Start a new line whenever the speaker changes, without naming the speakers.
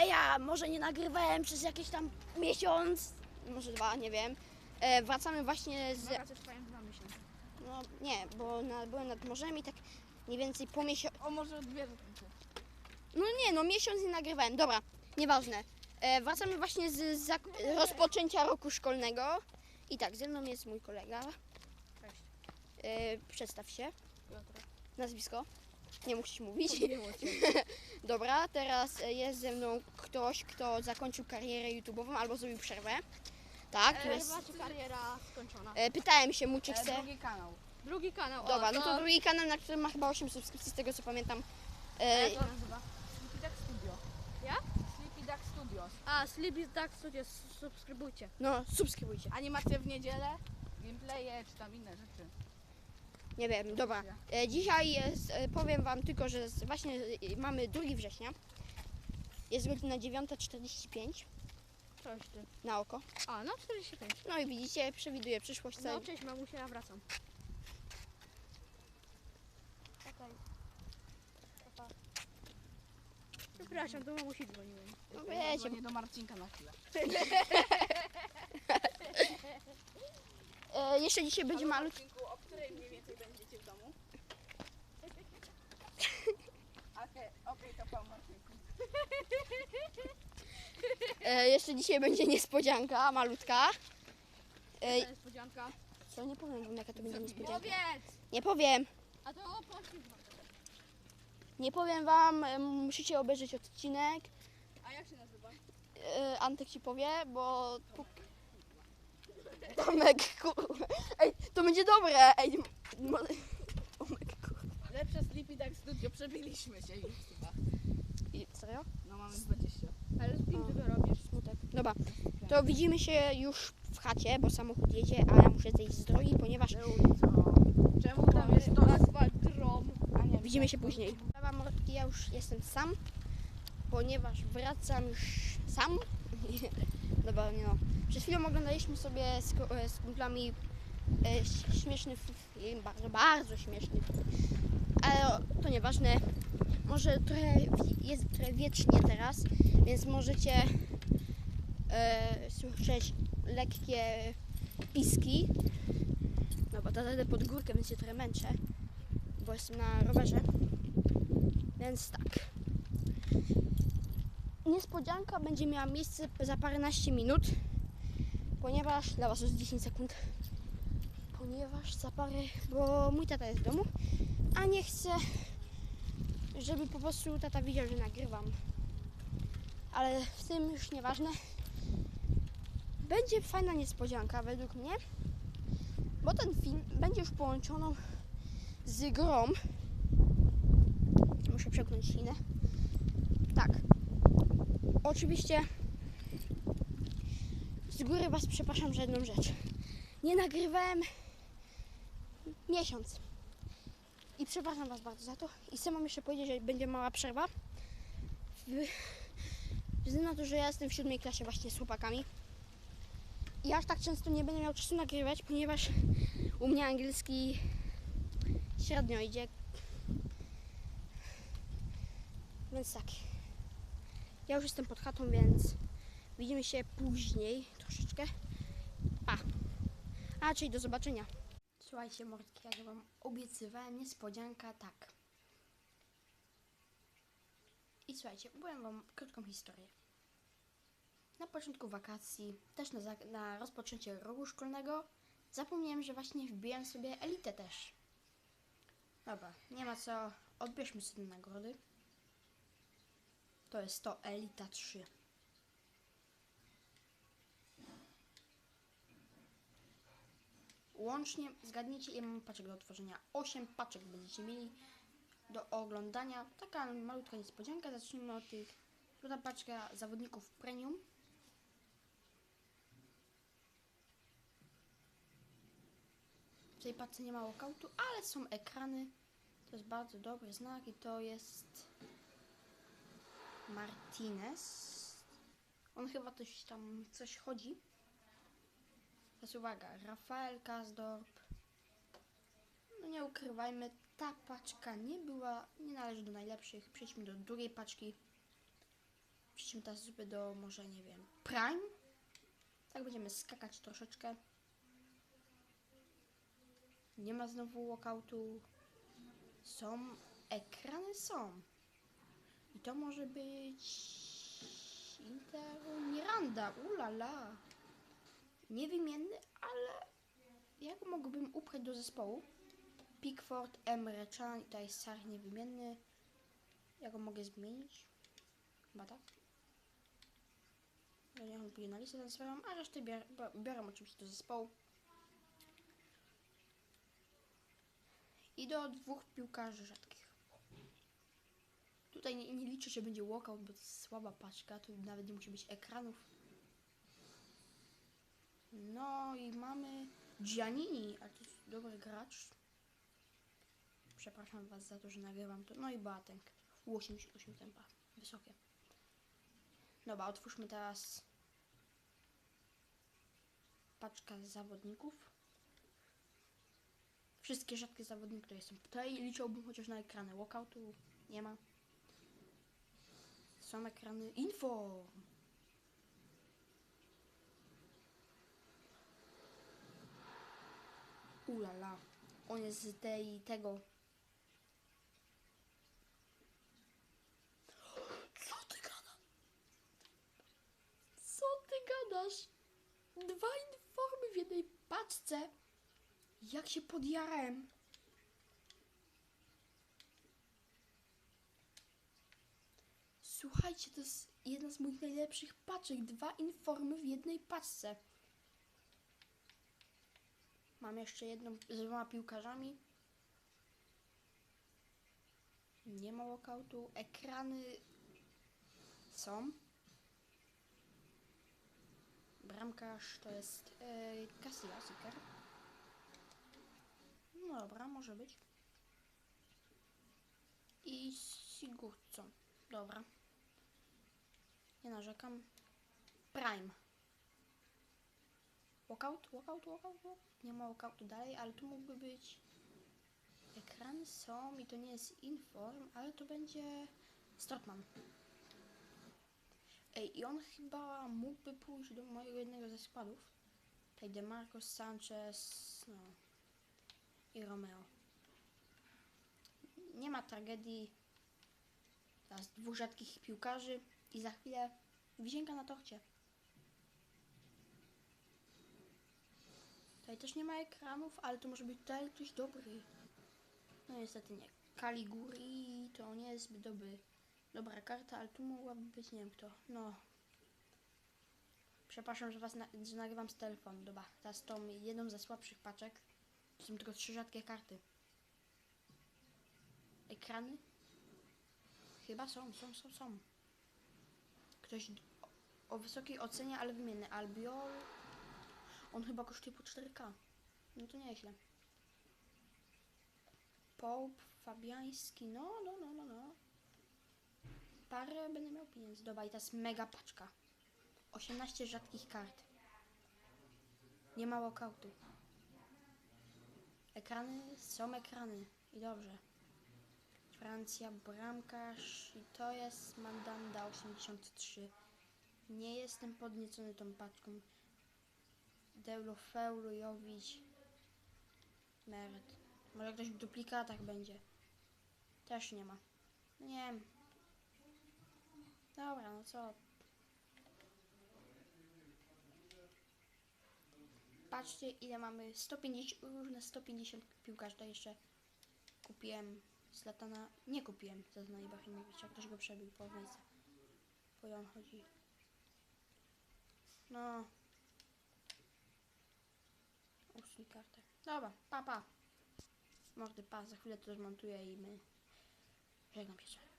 heja, może nie nagrywałem przez jakiś tam miesiąc, może dwa, nie wiem. E, wracamy właśnie z...
Wakacje trwają dwa miesiące.
No nie, bo na, byłem nad morzem i tak mniej więcej po miesiącu...
O, może dwie miesiące.
No nie, no miesiąc nie nagrywałem, dobra, nieważne. E, wracamy właśnie z zak- rozpoczęcia roku szkolnego. I tak, ze mną jest mój kolega.
Cześć.
E, przedstaw się, nazwisko. Nie musisz mówić. Dobra, teraz e, jest ze mną ktoś, kto zakończył karierę YouTube'ową albo zrobił przerwę. Tak,
E,
jest.
macie kariera skończona.
E, pytałem się mu, czy chce.
drugi kanał. Drugi kanał.
Dobra,
o,
no to drugi kanał, na którym ma chyba 8 subskrypcji, z tego co pamiętam.
E,
E,
to nazywa? Sleepy Duck Studio.
Ja?
Sleepy Duck Studios.
A, Sleepy Duck Studios, subskrybujcie.
no, subskrybujcie.
Animacje w niedzielę, gameplaye czy tam inne rzeczy.
Nie wiem, dobra. E, dzisiaj jest, e, powiem Wam tylko, że z- właśnie e, mamy 2 września. Jest godzina 9.45
Coś ty.
na oko.
A, no 45.
No i widzicie, przewiduję przyszłość.
No
całej-
cześć mamusia, ja wracam.
Okej.
Przepraszam, do mamusi dzwoniłem.
No wiecie,
dzwonię do Marcinka na chwilę.
e, jeszcze dzisiaj będzie malutki.
O której mniej więcej będziecie w domu? Okej, okej, to Marcinku.
E, jeszcze dzisiaj będzie niespodzianka, malutka. E,
To niespodzianka.
co, nie powiem Wam jaka to będzie niespodzianka.
Powiedz!
Nie powiem.
A to
Nie powiem Wam, e, musicie obejrzeć odcinek.
A jak się nazywa?
E, Antek Ci powie, bo... Puk... Tomek, kurwa. Ej, to będzie dobre. Ej, mo- Tomek, kurwa.
Lepsze Sleepy Duck Studio, przebiliśmy się już chyba.
I- Serio?
No mamy 20.
Ale z kim ty to robisz?
Smutek. Dobra, to widzimy się już w chacie, bo samochód jedzie, a ja muszę zejść z drogi, ponieważ
Czemu tam jest to?
asfalt drom.
A nie,
widzimy się później. Dobra, Mordki, ja już jestem sam, ponieważ wracam już sam. Nie no. Przed chwilą oglądaliśmy sobie z, e, z kumplami e, śmieszny film, bardzo, bardzo śmieszny. Ale to nieważne. Może trochę jest trochę wiecznie teraz, więc możecie e, słyszeć lekkie piski. No bo idę pod górkę, więc się trochę męczę, bo jestem na rowerze. Więc tak. Niespodzianka będzie miała miejsce za paręnaście minut, ponieważ dla Was jest 10 sekund. Ponieważ za parę, bo mój tata jest w domu, a nie chcę, żeby po prostu tata widział, że nagrywam. Ale w tym już nieważne. Będzie fajna niespodzianka według mnie, bo ten film będzie już połączoną z grą. Muszę przekonać ślinę. Oczywiście z góry Was przepraszam za jedną rzecz. Nie nagrywałem miesiąc. I przepraszam Was bardzo za to. I chcę Wam jeszcze powiedzieć, że będzie mała przerwa. Ze na to, że ja jestem w siódmej klasie właśnie z chłopakami. I aż tak często nie będę miał czasu nagrywać, ponieważ u mnie angielski średnio idzie. Więc tak. Ja już jestem pod chatą, więc widzimy się później troszeczkę. Pa. A, czyli do zobaczenia. Słuchajcie, mordki, jak wam obiecywałem, niespodzianka, tak. I słuchajcie, opowiem wam krótką historię. Na początku wakacji, też na, na rozpoczęcie roku szkolnego, zapomniałem, że właśnie wbiłem sobie elitę też. Dobra, nie ma co, odbierzmy sobie nagrody. To jest to Elita 3. Łącznie, zgadnijcie ile mam paczek do otworzenia. 8 paczek będziecie mieli do oglądania. Taka malutka niespodzianka. Zacznijmy od tych. Druga paczka zawodników premium. W tej paczce nie ma walkoutu, ale są ekrany. To jest bardzo dobry znak i to jest Martinez. On chyba coś tam coś chodzi. Teraz uwaga, Rafael Kasdorp. No nie ukrywajmy, ta paczka nie była, nie należy do najlepszych. Przejdźmy do drugiej paczki. przejdźmy teraz sobie do może nie wiem Prime. Tak będziemy skakać troszeczkę. Nie ma znowu walkoutu. Są ekrany są. I to może być Inter Miranda. Ulala. Niewymienny, ale jak mógłbym upchać do zespołu? Pickford, Emre Can tutaj Sar niewymienny. Ja go mogę zmienić? Chyba tak. Ja nie mam na listę transferową, a resztę bior, bo- biorę oczywiście do zespołu. I do dwóch piłkarzy rzadkich. Tutaj nie, nie liczę, że będzie walkout, bo to jest słaba paczka. Tu nawet nie musi być ekranów. No i mamy Giannini, a to jest dobry gracz. Przepraszam Was za to, że nagrywam to. No i Batek. U88 tempa. Wysokie. Dobra, otwórzmy teraz paczka zawodników. Wszystkie rzadkie zawodniki, które są tutaj, liczyłbym chociaż na ekrany. Walkoutu nie ma. Są ekrany info. Ulala. On jest z tej tego. Co ty gadasz? Co ty gadasz? Dwa informy w jednej paczce. Jak się podjarałem. Słuchajcie, to jest jedna z moich najlepszych paczek. Dwa informy w jednej paczce. Mam jeszcze jedną z dwoma piłkarzami. Nie ma walkoutu. Ekrany są. Bramkarz to jest yy. No dobra, może być. I Sigurdsson. Dobra. Nie narzekam. Prime. Walkout, walkout, walkout. Nie ma walkoutu dalej, ale tu mógłby być... Ekrany są i to nie jest inform, ale to będzie Strotman. Ej, i on chyba mógłby pójść do mojego jednego ze składów. Tutaj DeMarcos Sanchez, no i Romeo. Nie ma tragedii. Teraz dwóch rzadkich piłkarzy i za chwilę wisienka na torcie. Tutaj też nie ma ekranów, ale to może być tutaj ktoś dobry. No niestety nie. Caliguri to nie jest zbyt dobry. Dobra karta, ale tu mogłaby być nie wiem kto. No. Przepraszam, że was na, że nagrywam z telefonu. Dobra, teraz tą jedną ze słabszych paczek. To są tylko trzy rzadkie karty. Ekrany? Chyba są, są, są, są. Ktoś o wysokiej ocenie, ale wymienny. Albiol. On chyba kosztuje po 4K. No to nieźle. Pope, Fabiański, no, no, no, no, no. Parę będę miał pieniędzy. Dobra, i teraz mega paczka. 18 rzadkich kart. Nie ma walkoutu. Ekrany są ekrany. I dobrze. Francja, bramkarz. I to jest Mandanda 83. Nie jestem podniecony tą paczką. Deulofeu, Jowić. Meret. Może ktoś w duplikatach będzie. Też nie ma. Nie wiem. Dobra, no co? Patrzcie ile mamy 150, różne 150 piłkarzy. To jeszcze kupiłem z latana. Nie kupiłem za Zlatan Ibrahimowicza. Ktoś go przebił po miejscu. Po on chodzi. No. Usuń kartę. Dobra, pa pa. Mordy pa, za chwilę to zmontuję i my. Żegnam się.